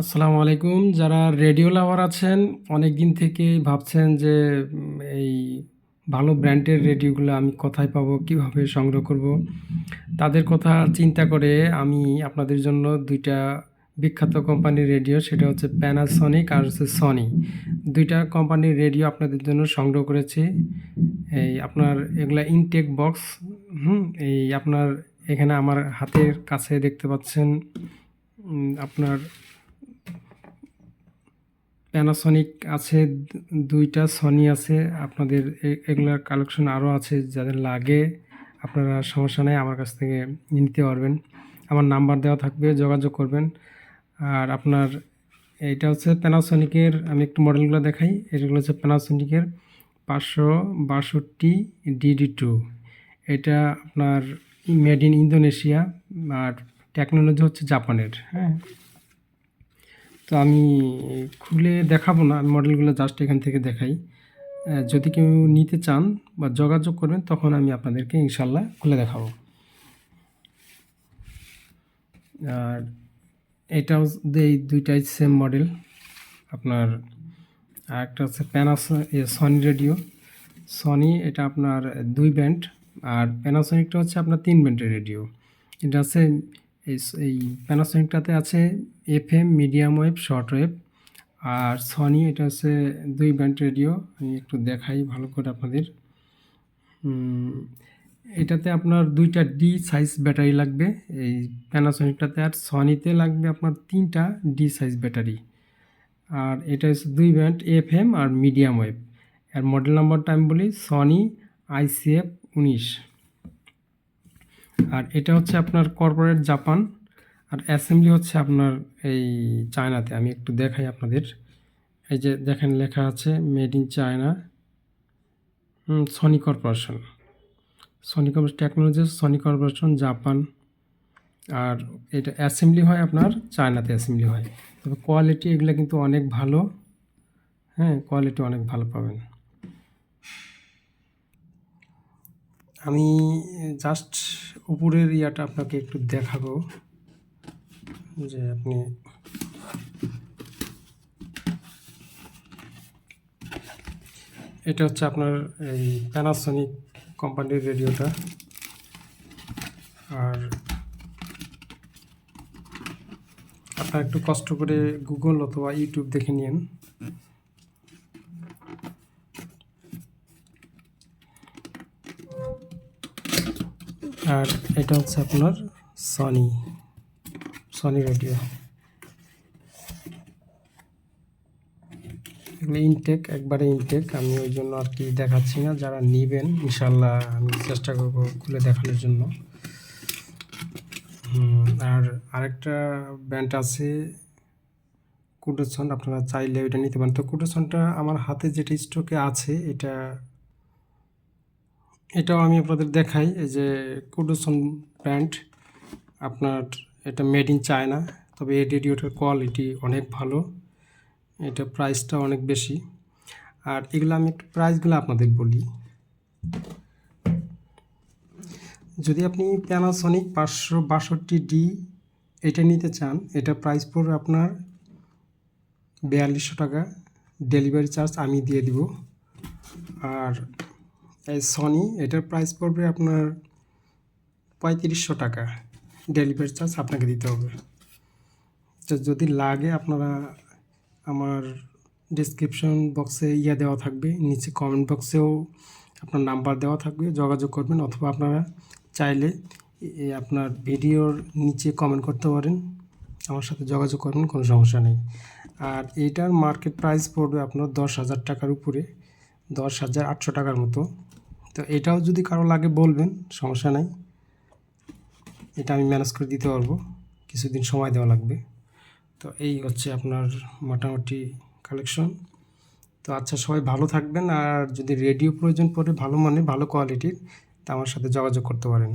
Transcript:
আসসালামু আলাইকুম। যারা রেডিও লাভার আছেন অনেক দিন থেকেই ভাবছেন যে এই ভালো ব্র্যান্ডের রেডিওগুলো আমি কোথায় পাবো, কীভাবে সংগ্রহ করব? তাদের কথা চিন্তা করে আমি আপনাদের জন্য দুইটা বিখ্যাত কোম্পানির রেডিও, সেটা হচ্ছে প্যানাসনিক আর হচ্ছে সনি দুইটা কোম্পানির রেডিও আপনাদের জন্য সংগ্রহ করেছি। এই আপনার এগুলা ইনটেক বক্স হুম, এই আপনার এখানে আমার হাতের কাছে দেখতে পাচ্ছেন আপনার প্যানাসনিক আছে, দুইটা সনি আছে, আপনাদের এগুলার কালেকশন আরও আছে, যাদের লাগে, আপনারা সমস্যা নেই, আমার কাছ থেকে নিতে পারবেন। আমার নাম্বার দেওয়া থাকবে, যোগাযোগ করবেন। আর আপনার এটা হচ্ছে প্যানাসনিকের আমি একটু মডেলগুলো দেখাই, এগুলো হচ্ছে প্যানাসনিকের পাঁচশো বাষট্টি ডিডি টু এটা আপনার মেড ইন ইন্দোনেশিয়া আর টেকনোলজি হচ্ছে জাপানের হ্যাঁ। তো আমি খুলে দেখাবো না মডেলগুলো জাস্ট এখান থেকে দেখাই। যদি কেউ নিতে চান বা যোগাযোগ করবেন, তখন আমি আপনাদেরকে ইনশাল্লাহ খুলে দেখাবো। আর এটাও এই দুইটাই সেম মডেল আপনার আর একটা হচ্ছে প্যানাস সনি রেডিও সনি এটা আপনার দুই ব্যান্ড আর প্যানাসনিকটা হচ্ছে আপনার তিন ব্যান্ডের রেডিও এটা আছে এই প্যানাসনিকটাতে আছে F M medium wave short wave আর সনি এটা হচ্ছে দুই ব্যান্ড রেডিও আমি একটু দেখাই ভালো করে আপনাদের। এটাতে আপনার দুইটা ডি সাইজ ব্যাটারি লাগবে, এই প্যানাসনিকটাতে আর সনিতে লাগবে আপনার তিনটা ডি সাইজ ব্যাটারি আর এটা হচ্ছে দুই ব্যান্ড এফ এম আর মিডিয়াম ওয়েভ আর মডেল নাম্বারটা আমি বলি সনি আইসিএফ উনিশ। আর এটা হচ্ছে আপনার কর্পোরেট জাপান আর অ্যাসেম্বলি হচ্ছে আপনার এই চায়নাতে আমি একটু দেখাই আপনাদের। এই যে দেখেন লেখা আছে made in China Sony corporation Sony corporation technology Sony corporation Japan আর এটা অ্যাসেম্বলি হয় আপনার চায়নাতে অ্যাসেম্বলি হয়। তবে কোয়ালিটি এগুলো কিন্তু অনেক ভালো। হ্যাঁ কোয়ালিটি অনেক ভালো পাবেন। আমি জাস্ট উপরের ইয়াটা আপনাকে একটু দেখাবো যে আপনি এটা হচ্ছে আপনার এই প্যানাসনিক কোম্পানির রেডিওটা আর আপনারা একটু কষ্ট করে গুগল অথবা ইউটিউব দেখে নিন। আর এটা হচ্ছে আপনার সনি সনি রেডিও এগুলো ইনটেক একবারে ইনটেক আমি ওই জন্য আর কি দেখাচ্ছি না। যারা নেবেন, ইনশাল্লাহ আমি চেষ্টা করব খুলে দেখানোর জন্য। আর আরেকটা ব্যান্ড আছে কুডোসন আপনারা চাইলে ওইটা নিতে পারেন। তো কুডোসনটা আমার হাতে যেটা স্টকে আছে, এটা এটাও আমি আপনাদের দেখাই, এই যে কুডোসন ব্র্যান্ড। আপনার এটা মেড ইন চায়না, তবে এই রেডিওটার কোয়ালিটি অনেক ভালো, এটা প্রাইসটা অনেক বেশি। আর এগুলো আমি একটু প্রাইসগুলো আপনাদের বলি। যদি আপনি প্যানাসনিক পাঁচশো বাষট্টি ডি এটা নিতে চান, এটা প্রাইস পড়বে আপনার বিয়াল্লিশশো টাকা। ডেলিভারি চার্জ আমি দিয়ে দিব। আর এই সনি এটার প্রাইস পড়বে আপনার পঁয়ত্রিশশো টাকা। ডেলিভারি চার্জ আপনাকে দিতে হবে। তো যদি লাগে আপনারা আমার ডিসক্রিপশন বক্সে ইয়ে দেওয়া থাকবে, নিচে কমেন্ট বক্সেও আপনার নাম্বার দেওয়া থাকবে, যোগাযোগ করবেন অথবা আপনারা চাইলে আপনার ভিডিওর নিচে কমেন্ট করতে পারেন। আমার সাথে যোগাযোগ করবেন, কোনো সমস্যা নেই। আর এটার মার্কেট প্রাইস পড়বে আপনার দশ হাজার টাকার উপরে, দশ হাজার আটশো টাকার মতো। তো এটাও যদি কারও লাগে বলবেন, সমস্যা নাই। এটা আমি ম্যানেজ করে দিতে পারব। কিছুদিন সময় দেওয়া লাগবে। তো এই হচ্ছে আপনার মোটামুটি কালেকশন তো আচ্ছা সবাই ভালো থাকবেন। আর যদি রেডিও প্রয়োজন পড়ে, ভালো মানে ভালো কোয়ালিটির তা আমার সাথে যোগাযোগ করতে পারেন।